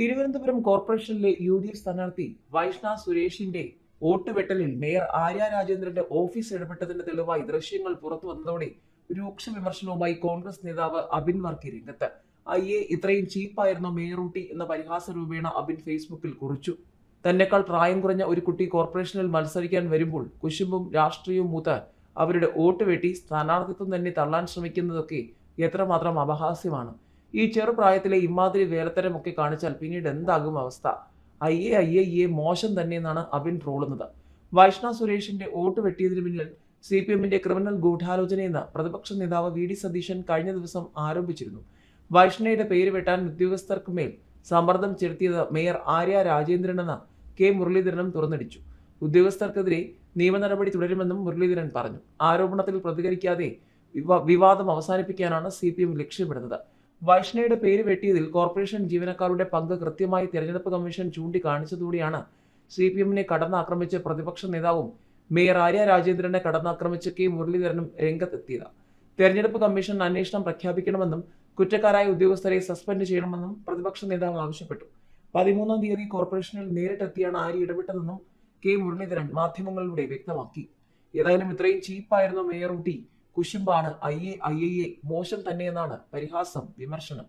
തിരുവനന്തപുരം കോർപ്പറേഷനിലെ U D F സ്ഥാനാർത്ഥി വൈഷ്ണ സുരേഷിന്റെ വോട്ട് വെട്ടലിൽ മേയർ ആര്യ രാജേന്ദ്രന്റെ ഓഫീസ് ഇടപെട്ടതിന്റെ തെളിവായി ദൃശ്യങ്ങൾ പുറത്തു വന്നതോടെ രൂക്ഷ വിമർശനവുമായി കോൺഗ്രസ് നേതാവ് അബിൻ വർക്കി രംഗത്ത്. അയ്യേ ഇത്രയും ചീപ്പായിരുന്നു മേയർ ഊട്ടി എന്ന പരിഹാസ രൂപേണ അബിൻ ഫേസ്ബുക്കിൽ കുറിച്ചു. തന്നെക്കാൾ പ്രായം കുറഞ്ഞ ഒരു കുട്ടി കോർപ്പറേഷനിൽ മത്സരിക്കാൻ വരുമ്പോൾ കുശുമ്പും രാഷ്ട്രീയവും മൂത്ത് അവരുടെ വോട്ട് വെട്ടി സ്ഥാനാർത്ഥിത്വം തന്നെ തള്ളാൻ ശ്രമിക്കുന്നതൊക്കെ എത്രമാത്രം അപഹാസ്യമാണ്. ഈ ചെറുപ്രായത്തിലെ ഇമാതിരി വേലത്തരമൊക്കെ കാണിച്ചാൽ പിന്നീട് എന്താകും അവസ്ഥ? അയ്യേ അയ്യേ അയ്യേ മോശം തന്നെ എന്നാണ് അബിൻ ട്രോളുന്നത്. വൈഷ്ണ സുരേഷിന്റെ വോട്ട് വെട്ടിയതിന് പിന്നിൽ സി പി എമ്മിന്റെ ക്രിമിനൽ ഗൂഢാലോചനയെന്ന് പ്രതിപക്ഷ നേതാവ് വി ഡി സതീശൻ കഴിഞ്ഞ ദിവസം ആരോപിച്ചിരുന്നു. വൈഷ്ണയുടെ പേര് വെട്ടാൻ ഉദ്യോഗസ്ഥർക്ക് മേൽ സമ്മർദ്ദം ചെലുത്തിയത് മേയർ ആര്യ രാജേന്ദ്രനെന്ന് കെ മുരളീധരനും തുറന്നടിച്ചു. ഉദ്യോഗസ്ഥർക്കെതിരെ നിയമ നടപടി തുടരുമെന്നും മുരളീധരൻ പറഞ്ഞു. ആരോപണത്തിൽ പ്രതികരിക്കാതെ വിവാദം അവസാനിപ്പിക്കാനാണ് സി പി എം ലക്ഷ്യമിടുന്നത്. വൈഷ്ണയുടെ പേര് വെട്ടിയതിൽ കോർപ്പറേഷൻ ജീവനക്കാരുടെ പങ്ക് കൃത്യമായി തെരഞ്ഞെടുപ്പ് കമ്മീഷൻ ചൂണ്ടിക്കാണിച്ചതോടെയാണ് സി പി എമ്മിനെ കടന്നാക്രമിച്ച് പ്രതിപക്ഷ നേതാവും മേയർ ആര്യ രാജേന്ദ്രനെ കടന്നാക്രമിച്ച് കെ മുരളീധരനും രംഗത്തെത്തിയത്. തെരഞ്ഞെടുപ്പ് കമ്മീഷൻ അന്വേഷണം പ്രഖ്യാപിക്കണമെന്നും കുറ്റക്കാരായ ഉദ്യോഗസ്ഥരെ സസ്പെൻഡ് ചെയ്യണമെന്നും പ്രതിപക്ഷ നേതാവ് ആവശ്യപ്പെട്ടു. പതിമൂന്നാം തീയതി കോർപ്പറേഷനിൽ നേരിട്ടെത്തിയാണ് ആര്യ ഇടപെട്ടതെന്നും കെ മുരളീധരൻ മാധ്യമങ്ങളിലൂടെ വ്യക്തമാക്കി. ഏതായാലും ഇത്രയും ചീപ്പായിരുന്നു മേയർ ഊട്ടി. കുശുമ്പാണ് ഐ എ ഐ എ മോശം തന്നെയെന്നാണ് പരിഹാസം വിമർശനം.